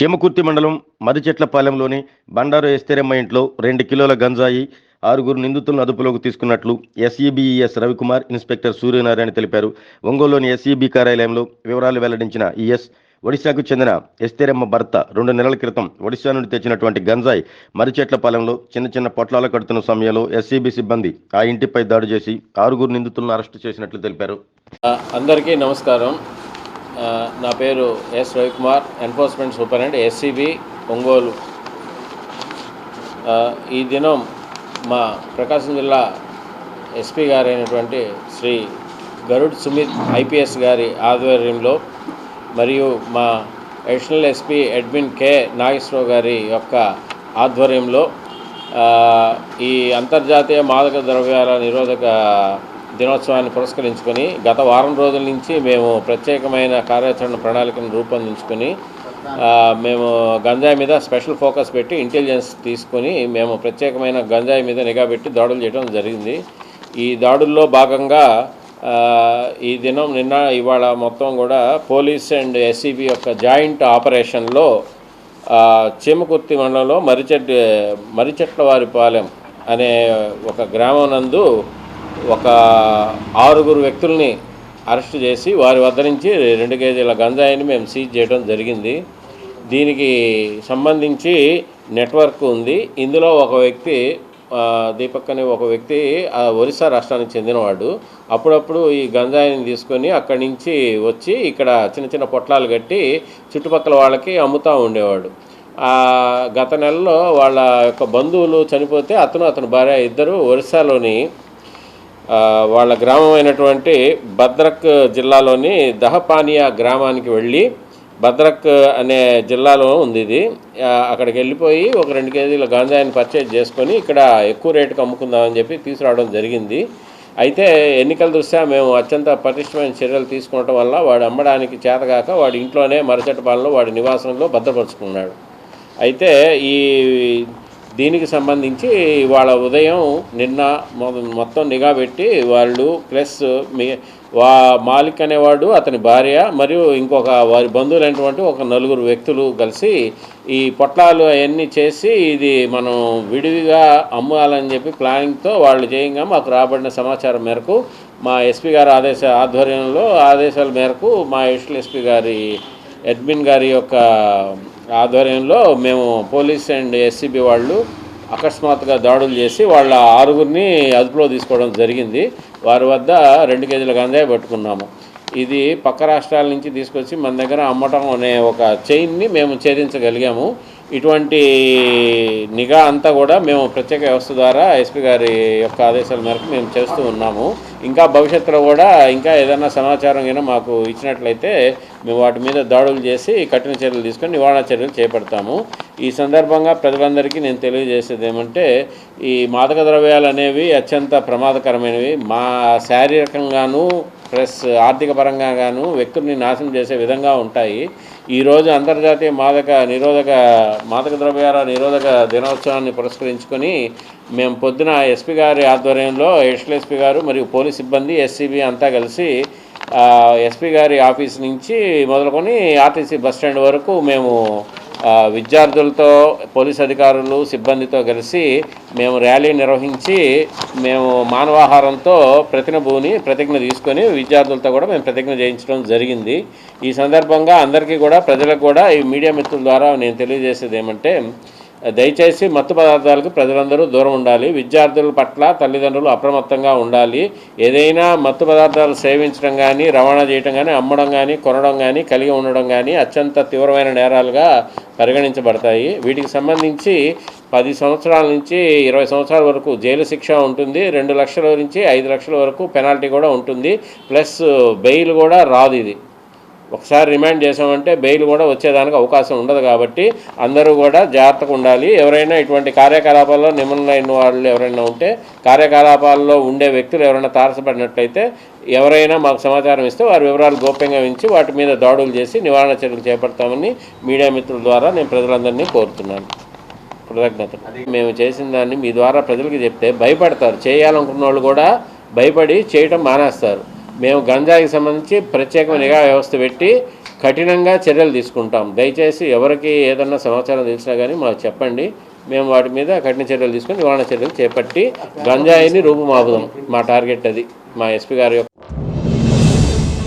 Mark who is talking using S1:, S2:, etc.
S1: చేమకుర్తి మండలం మరిచెట్లపాలెంలోని బండారు ఎస్తేరమ్మ ఇంట్లో రెండు కిలోల గంజాయి ఆరుగురు నిందితులను అదుపులోకి తీసుకున్నట్లు ఎస్ఈబిఈఎస్ రవికుమార్ ఇన్స్పెక్టర్ సూర్యనారాయణ తెలిపారు. ఒంగోలులోని ఎస్ఈబి కార్యాలయంలో వివరాలు వెల్లడించిన ఈఎస్ ఒడిశాకు చెందిన ఎస్తేరమ్మ భర్త రెండు నెలల క్రితం ఒడిశా నుండి తెచ్చినటువంటి గంజాయి మరిచెట్లపాలెంలో చిన్న చిన్న పొట్లాలు కడుతున్న సమయంలో ఎస్సీబీ సిబ్బంది ఆ ఇంటిపై దాడి చేసి ఆరుగురు నిందితులను అరెస్టు చేసినట్లు తెలిపారు.
S2: అందరికీ నమస్కారం. నా పేరు S Ravikumar enforcement superintendent SEB Ongole. ఈ దినం మా ప్రకాశం జిల్లా ఎస్పీ గారైనటువంటి శ్రీ గరుడ్ సుమిత్ ఐపీఎస్ గారి ఆధ్వర్యంలో మరియు మా additional SP admin K Nageswararao గారి యొక్క ఆధ్వర్యంలో ఈ అంతర్జాతీయ మాదక ద్రవ్యాల నిరోధక దినోత్సవాన్ని పురస్కరించుకొని గత వారం రోజుల నుంచి మేము ప్రత్యేకమైన కార్యాచరణ ప్రణాళికను రూపొందించుకొని మేము గంజాయి మీద స్పెషల్ ఫోకస్ పెట్టి ఇంటెలిజెన్స్ తీసుకొని మేము ప్రత్యేకమైన గంజాయి మీద నిఘా పెట్టి దాడులు చేయడం జరిగింది. ఈ దాడుల్లో భాగంగా ఈ దినం నిన్న ఇవాళ మొత్తం కూడా పోలీస్ అండ్ ఎస్సీబీ యొక్క జాయింట్ ఆపరేషన్లో చీమకుర్తి మండలంలో మరిచెట్ మరిచెట్లవారిపాలెం అనే ఒక గ్రామం నందు ఒక ఆరుగురు వ్యక్తుల్ని అరెస్ట్ చేసి వారి వద్ద నుంచి రెండు కేజీల గంజాయిని మేము సీజ్ చేయడం జరిగింది. దీనికి సంబంధించి నెట్వర్క్ ఉంది. ఇందులో ఒక వ్యక్తి దీపక్ అనే ఒక వ్యక్తి ఒరిస్సా రాష్ట్రానికి చెందినవాడు. అప్పుడప్పుడు ఈ గంజాయిని తీసుకొని అక్కడి నుంచి వచ్చి ఇక్కడ చిన్న చిన్న పొట్లాలు కట్టి చుట్టుపక్కల వాళ్ళకి అమ్ముతూ ఉండేవాడు. గత నెలలో వాళ్ళ యొక్క బంధువులు చనిపోతే అతను అతని భార్య ఇద్దరు ఒరిస్సాలోని వాళ్ళ గ్రామం అయినటువంటి భద్రక్ జిల్లాలోని దహపానియా గ్రామానికి వెళ్ళి భద్రక్ అనే జిల్లాలో ఉంది ఇది. అక్కడికి వెళ్ళిపోయి ఒక రెండు కేజీల గాంజాయిని పర్చేజ్ చేసుకొని ఇక్కడ ఎక్కువ రేటుకి అమ్ముకుందామని చెప్పి తీసుకురావడం జరిగింది. అయితే ఎన్నికల దృష్ట్యా మేము అత్యంత పటిష్టమైన చర్యలు తీసుకోవడం వల్ల వాడు అమ్మడానికి చేతగాక వాడి ఇంట్లోనే మరచెట్టపాలలో వాడి నివాసంలో భద్రపరుచుకున్నాడు. అయితే ఈ దీనికి సంబంధించి వాళ్ళ ఉదయం నిన్న మొత్తం నిఘా పెట్టి వాళ్ళు ప్లస్ మీ వా మాలిక్ అనేవాడు అతని భార్య మరియు ఇంకొక వారి బంధువులైనటువంటి ఒక నలుగురు వ్యక్తులు కలిసి ఈ పొట్లాలు అవన్నీ చేసి ఇది మనం విడివిగా అమ్మాలని చెప్పి ప్లానింగ్తో వాళ్ళు చేయంగా మాకు రాబడిన సమాచారం మేరకు మా ఎస్పీ గారి ఆదేశ ఆధ్వర్యంలో ఆదేశాల మేరకు మా ఎడిషనల్ ఎస్పీ గారి అడ్మిన్ గారి యొక్క ఆధ్వర్యంలో మేము పోలీస్ అండ్ ఎస్సీబీ వాళ్ళు అకస్మాత్తుగా దాడులు చేసి వాళ్ళ ఆరుగురిని అదుపులో తీసుకోవడం జరిగింది. వారి వద్ద రెండు కేజీల గంజాయి పట్టుకున్నాము. ఇది పక్క రాష్ట్రాల నుంచి తీసుకొచ్చి మన దగ్గర అమ్మటం అనే ఒక చైన్ని మేము ఛేదించగలిగాము. ఇటువంటి నిఘా అంతా కూడా మేము ప్రత్యేక వ్యవస్థ ద్వారా ఎస్పీ గారి యొక్క ఆదేశాల మేరకు మేము చేస్తూ ఉన్నాము. ఇంకా భవిష్యత్తులో కూడా ఇంకా ఏదైనా సమాచారం అయినా మాకు ఇచ్చినట్లయితే మేము వాటి మీద దాడులు చేసి కఠిన చర్యలు తీసుకొని నివారణ చర్యలు చేపడతాము. ఈ సందర్భంగా ప్రజలందరికీ నేను తెలియజేసేది ఏమంటే ఈ మాదక ద్రవ్యాలు అనేవి అత్యంత ప్రమాదకరమైనవి. మా శారీరకంగాను ప్లస్ ఆర్థిక పరంగా గాను వ్యక్తుల్ని నాశనం చేసే విధంగా ఉంటాయి. ఈరోజు అంతర్జాతీయ మాదక నిరోధక మాదక ద్రవ్యాల నిరోధక దినోత్సవాన్ని పురస్కరించుకొని మేము పొద్దున ఎస్పీ గారి ఆధ్వర్యంలో ఎడిషనల్ ఎస్పీ గారు మరియు పోలీస్ సిబ్బంది ఎస్సీబీ అంతా కలిసి ఎస్పీ గారి ఆఫీస్ నుంచి మొదలుకొని ఆర్టీసీ బస్ స్టాండ్ వరకు మేము విద్యార్థులతో పోలీస్ అధికారులు సిబ్బందితో కలిసి మేము ర్యాలీ నిర్వహించి మేము మానవాహారంతో ప్రతినభూని ప్రతిజ్ఞ తీసుకొని విద్యార్థులతో కూడా మేము ప్రతిజ్ఞ చేయించడం జరిగింది. ఈ సందర్భంగా అందరికీ కూడా ప్రజలకు కూడా ఈ మీడియా మిత్రుల ద్వారా నేను తెలియజేసేది ఏమంటే దయచేసి మత్తు పదార్థాలకు ప్రజలందరూ దూరం ఉండాలి. విద్యార్థుల పట్ల తల్లిదండ్రులు అప్రమత్తంగా ఉండాలి. ఏదైనా మత్తు పదార్థాలు సేవించడం కానీ రవాణా చేయడం కానీ అమ్మడం కానీ కొనడం కానీ కలిగి ఉండడం కానీ అత్యంత తీవ్రమైన నేరాలుగా పరిగణించబడతాయి. వీటికి సంబంధించి పది సంవత్సరాల నుంచి ఇరవై సంవత్సరాల వరకు జైలు శిక్ష ఉంటుంది. రెండు లక్షల నుంచి ఐదు లక్షల వరకు పెనాల్టీ కూడా ఉంటుంది. ప్లస్ బెయిల్ కూడా రాదు ఇది. ఒకసారి రిమాండ్ చేసామంటే బెయిల్ కూడా వచ్చేదానికి అవకాశం ఉండదు కాబట్టి అందరూ కూడా జాగ్రత్తగా ఉండాలి. ఎవరైనా ఇటువంటి కార్యకలాపాల్లో నిమగ్నమైన వాళ్ళు ఎవరైనా ఉంటే కార్యకలాపాల్లో ఉండే వ్యక్తులు ఎవరైనా తారసపడినట్లయితే ఎవరైనా మాకు సమాచారం ఇస్తే వారి వివరాలు గోప్యంగా ఉంచి వాటి మీద దాడులు చేసి నివారణ చర్యలు చేపడతామని మీడియా మిత్రుల ద్వారా నేను ప్రజలందరినీ కోరుతున్నాను. కృతజ్ఞతలు. మేము చేసిన దాన్ని మీ ద్వారా ప్రజలకు చెప్తే భయపడతారు. చేయాలనుకున్న వాళ్ళు కూడా భయపడి చేయటం మానేస్తారు. మేము గంజాయికి సంబంధించి ప్రత్యేకమైన నిఘా వ్యవస్థ పెట్టి కఠినంగా చర్యలు తీసుకుంటాం. దయచేసి ఎవరికి ఏదన్నా సమాచారం తెలిసినా కానీ మాకు చెప్పండి. మేము వాటి మీద కఠిన చర్యలు తీసుకొని నివారణ చర్యలు చేపట్టి గంజాయిని రూపుమాపుదాం మా టార్గెట్ అది మా ఎస్పీ గారి యొక్క